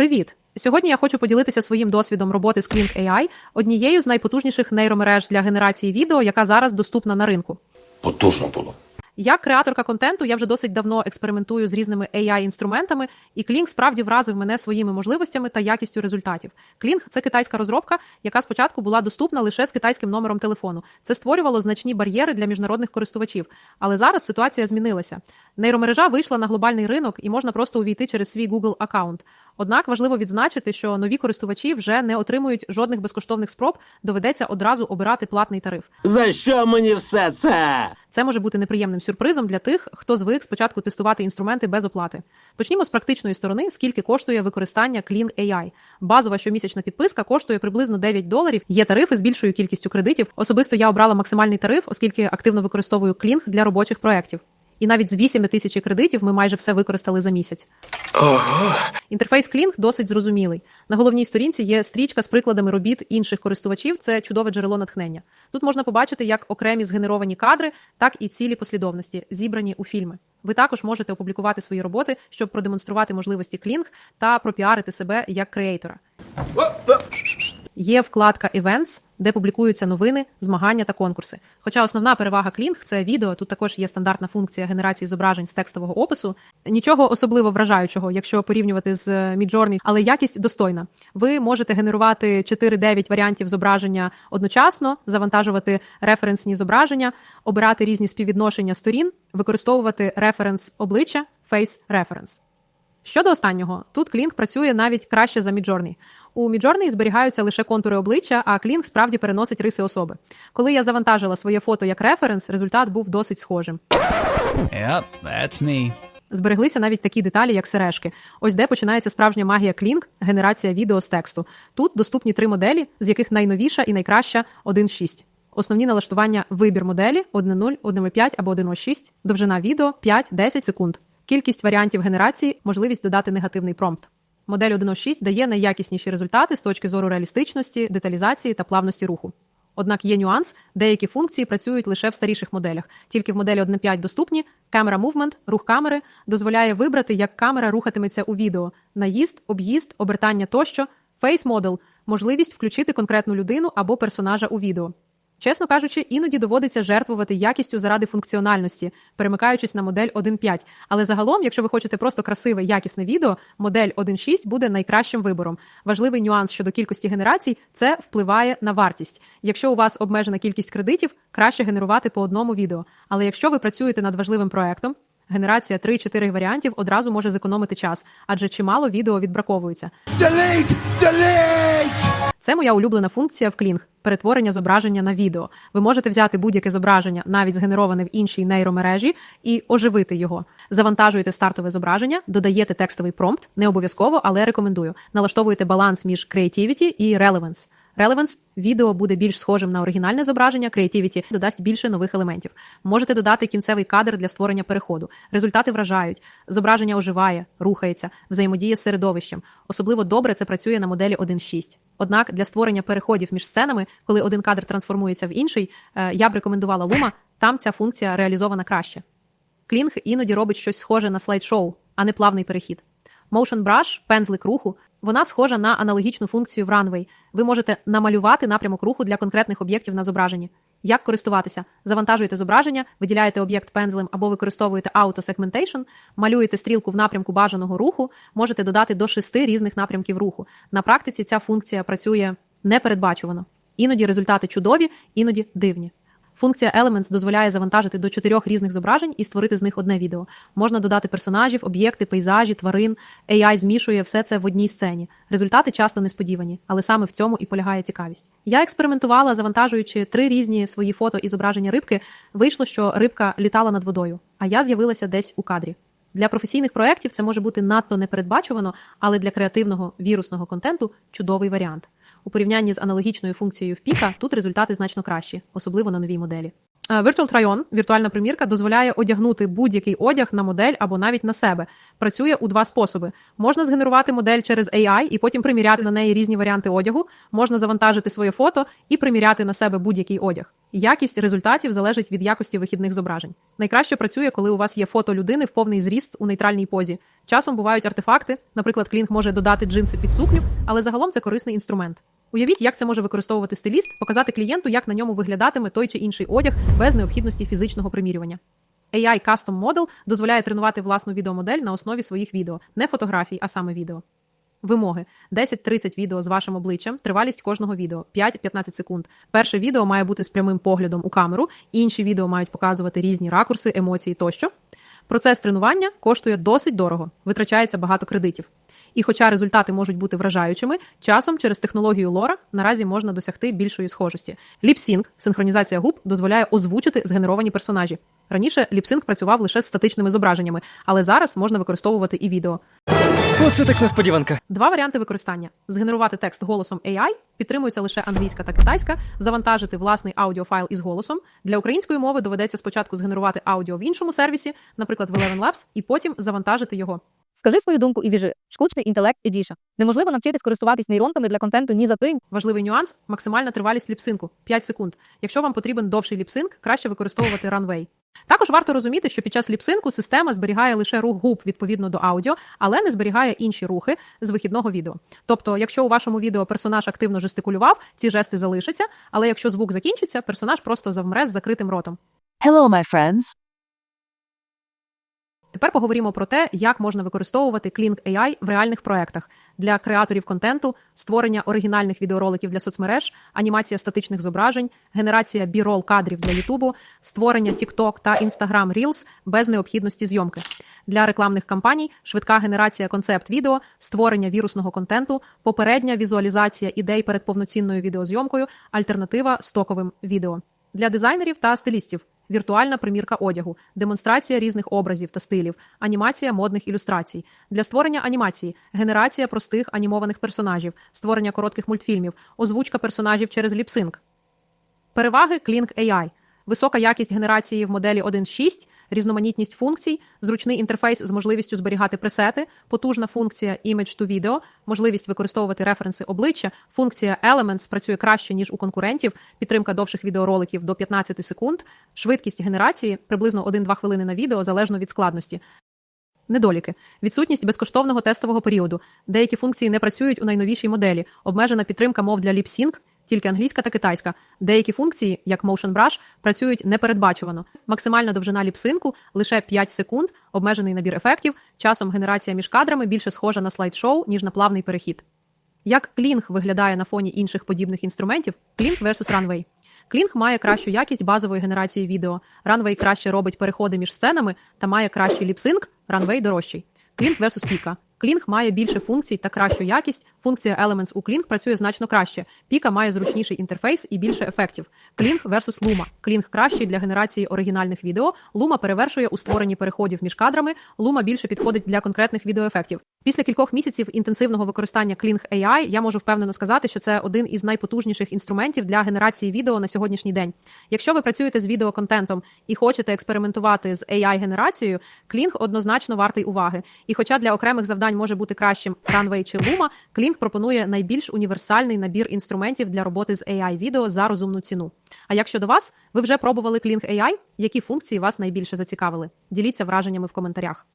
Привіт! Сьогодні я хочу поділитися своїм досвідом роботи з Kling AI, однією з найпотужніших нейромереж для генерації відео, яка зараз доступна на ринку. Потужно було. Як креаторка контенту, я вже досить давно експериментую з різними AI-інструментами, і Kling справді вразив мене своїми можливостями та якістю результатів. Kling – це китайська розробка, яка спочатку була доступна лише з китайським номером телефону. Це створювало значні бар'єри для міжнародних користувачів. Але зараз ситуація змінилася. Нейромережа вийшла на глобальний ринок і можна просто увійти через свій Google аккаунт. Однак важливо відзначити, що нові користувачі вже не отримують жодних безкоштовних спроб, доведеться одразу обирати платний тариф. За що мені все це? Це може бути неприємним сюрпризом для тих, хто звик спочатку тестувати інструменти без оплати. Почнімо з практичної сторони, скільки коштує використання Clean AI. Базова щомісячна підписка коштує приблизно 9 доларів. Є тарифи з більшою кількістю кредитів. Особисто я обрала максимальний тариф, оскільки активно використовую Clean для робочих проєктів. І навіть з 8 тисяч кредитів ми майже все використали за місяць. Ого. Інтерфейс Cling досить зрозумілий. На головній сторінці є стрічка з прикладами робіт інших користувачів. Це чудове джерело натхнення. Тут можна побачити як окремі згенеровані кадри, так і цілі послідовності, зібрані у фільми. Ви також можете опублікувати свої роботи, щоб продемонструвати можливості Kling та пропіарити себе як креатора. Є вкладка Events, де публікуються новини, змагання та конкурси. Хоча основна перевага Kling – це відео. Тут також є стандартна функція генерації зображень з текстового опису. Нічого особливо вражаючого, якщо порівнювати з Midjourney, але якість достойна. Ви можете генерувати 4-9 варіантів зображення одночасно, завантажувати референсні зображення, обирати різні співвідношення сторін, використовувати референс обличчя Face Reference. Щодо останнього, тут Kling працює навіть краще за Midjourney. У Midjourney зберігаються лише контури обличчя, а Kling справді переносить риси особи. Коли я завантажила своє фото як референс, результат був досить схожим. Yep, that's me. Збереглися навіть такі деталі, як сережки. Ось де починається справжня магія Kling – генерація відео з тексту. Тут доступні три моделі, з яких найновіша і найкраща 1.6. Основні налаштування вибір моделі 1.0, 1.5 або 1.6, довжина відео 5-10 секунд. Кількість варіантів генерації, можливість додати негативний промпт. Модель 1.6 дає найякісніші результати з точки зору реалістичності, деталізації та плавності руху. Однак є нюанс, деякі функції працюють лише в старіших моделях. Тільки в моделі 1.5 доступні камера мувмент, рух камери дозволяє вибрати, як камера рухатиметься у відео: наїзд, об'їзд, обертання тощо, Face Model – можливість включити конкретну людину або персонажа у відео. Чесно кажучи, іноді доводиться жертвувати якістю заради функціональності, перемикаючись на модель 1.5. Але загалом, якщо ви хочете просто красиве, якісне відео, модель 1.6 буде найкращим вибором. Важливий нюанс щодо кількості генерацій це впливає на вартість. Якщо у вас обмежена кількість кредитів, краще генерувати по одному відео. Але якщо ви працюєте над важливим проектом, генерація 3-4 варіантів одразу може зекономити час, адже чимало відео відбраковується. Delete! Delete! Це моя улюблена функція в Kling – перетворення зображення на відео. Ви можете взяти будь-яке зображення, навіть згенероване в іншій нейромережі, і оживити його. Завантажуєте стартове зображення, додаєте текстовий промпт, не обов'язково, але рекомендую. Налаштовуєте баланс між creativity і relevance. Relevance – відео буде більш схожим на оригінальне зображення, Creativity додасть більше нових елементів. Можете додати кінцевий кадр для створення переходу. Результати вражають. Зображення оживає, рухається, взаємодіє з середовищем. Особливо добре це працює на моделі 1.6. Однак для створення переходів між сценами, коли один кадр трансформується в інший, е, я б рекомендувала Лума. там ця функція реалізована краще. Клінг іноді робить щось схоже на слайд-шоу, а не плавний перехід. Motion Brush – пензлик руху. Вона схожа на аналогічну функцію в Runway. Ви можете намалювати напрямок руху для конкретних об'єктів на зображенні. Як користуватися? Завантажуєте зображення, виділяєте об'єкт пензлем або використовуєте Auto Segmentation, малюєте стрілку в напрямку бажаного руху, можете додати до шести різних напрямків руху. На практиці ця функція працює непередбачувано. Іноді результати чудові, іноді дивні. Функція Elements дозволяє завантажити до чотирьох різних зображень і створити з них одне відео. Можна додати персонажів, об'єкти, пейзажі, тварин. AI змішує все це в одній сцені. Результати часто несподівані, але саме в цьому і полягає цікавість. Я експериментувала, завантажуючи три різні свої фото і зображення рибки. Вийшло, що рибка літала над водою, а я з'явилася десь у кадрі. Для професійних проєктів це може бути надто непередбачувано, але для креативного вірусного контенту чудовий варіант. У порівнянні з аналогічною функцією в піка тут результати значно кращі, особливо на новій моделі. Е, Virtual Try-On, віртуальна примірка, дозволяє одягнути будь-який одяг на модель або навіть на себе. Працює у два способи: можна згенерувати модель через AI і потім приміряти на неї різні варіанти одягу. Можна завантажити своє фото і приміряти на себе будь-який одяг. Якість результатів залежить від якості вихідних зображень. Найкраще працює, коли у вас є фото людини в повний зріст у нейтральній позі. Часом бувають артефакти, наприклад, клінг може додати джинси під сукню, але загалом це корисний інструмент. Уявіть, як це може використовувати стиліст, показати клієнту, як на ньому виглядатиме той чи інший одяг без необхідності фізичного примірювання. AI Custom Model дозволяє тренувати власну відеомодель на основі своїх відео, не фотографій, а саме відео. Вимоги: 10-30 відео з вашим обличчям, тривалість кожного відео 5-15 секунд. Перше відео має бути з прямим поглядом у камеру, інші відео мають показувати різні ракурси, емоції тощо. Процес тренування коштує досить дорого, витрачається багато кредитів. І хоча результати можуть бути вражаючими, часом через технологію Лора наразі можна досягти більшої схожості. Ліпсінг, синхронізація губ, дозволяє озвучити згенеровані персонажі. Раніше ліпсинг працював лише з статичними зображеннями, але зараз можна використовувати і відео. Оце так несподіванка. Два варіанти використання: згенерувати текст голосом AI, підтримується лише англійська та китайська, завантажити власний аудіофайл із голосом. Для української мови доведеться спочатку згенерувати аудіо в іншому сервісі, наприклад, в Eleven Labs, і потім завантажити його. Скажи свою думку і віжи. Штучний інтелект і діша. Неможливо навчитись користуватись нейронками для контенту ні за тиждень, Важливий нюанс максимальна тривалість ліпсинку 5 секунд. Якщо вам потрібен довший ліпсинк, краще використовувати Runway. Також варто розуміти, що під час ліпсинку система зберігає лише рух губ відповідно до аудіо, але не зберігає інші рухи з вихідного відео. Тобто, якщо у вашому відео персонаж активно жестикулював, ці жести залишаться, але якщо звук закінчиться, персонаж просто завмре з закритим ротом. Hello, my friends. Тепер поговоримо про те, як можна використовувати Kling AI в реальних проектах для креаторів контенту, створення оригінальних відеороликів для соцмереж, анімація статичних зображень, генерація бірол кадрів для Ютубу, створення TikTok та Instagram Reels без необхідності зйомки. Для рекламних кампаній швидка генерація концепт відео, створення вірусного контенту, попередня візуалізація ідей перед повноцінною відеозйомкою, альтернатива стоковим відео. Для дизайнерів та стилістів віртуальна примірка одягу, демонстрація різних образів та стилів, анімація модних ілюстрацій. Для створення анімації, генерація простих анімованих персонажів, створення коротких мультфільмів, озвучка персонажів через ліпсинг. Переваги Kling AI. Висока якість генерації в моделі 1.6, різноманітність функцій, зручний інтерфейс з можливістю зберігати пресети, потужна функція Image to Video, можливість використовувати референси обличчя, функція Elements працює краще, ніж у конкурентів, підтримка довших відеороликів до 15 секунд, швидкість генерації приблизно 1-2 хвилини на відео залежно від складності. Недоліки: відсутність безкоштовного тестового періоду. Деякі функції не працюють у найновішій моделі, обмежена підтримка мов для ліпсінг, тільки англійська та китайська. Деякі функції, як Motion Brush, працюють непередбачувано. Максимальна довжина ліпсинку лише 5 секунд, обмежений набір ефектів. Часом генерація між кадрами більше схожа на слайд-шоу, ніж на плавний перехід. Як клінг виглядає на фоні інших подібних інструментів? Клінг versus Runway. Клінг має кращу якість базової генерації відео. Runway краще робить переходи між сценами та має кращий ліпсинг, Runway дорожчий. Клінг versus Піка. Клінг має більше функцій та кращу якість. Функція Elements у Клінг працює значно краще. Піка має зручніший інтерфейс і більше ефектів. Клінг versus Luma. Клінг кращий для генерації оригінальних відео. Luma перевершує у створенні переходів між кадрами. Luma більше підходить для конкретних відеоефектів. Після кількох місяців інтенсивного використання Kling AI я можу впевнено сказати, що це один із найпотужніших інструментів для генерації відео на сьогоднішній день. Якщо ви працюєте з відеоконтентом і хочете експериментувати з AI-генерацією, Kling однозначно вартий уваги. І хоча для окремих завдань може бути кращим Runway чи Luma, Клінк пропонує найбільш універсальний набір інструментів для роботи з AI-відео за розумну ціну. А як щодо вас, ви вже пробували Клінк AI? Які функції вас найбільше зацікавили? Діліться враженнями в коментарях.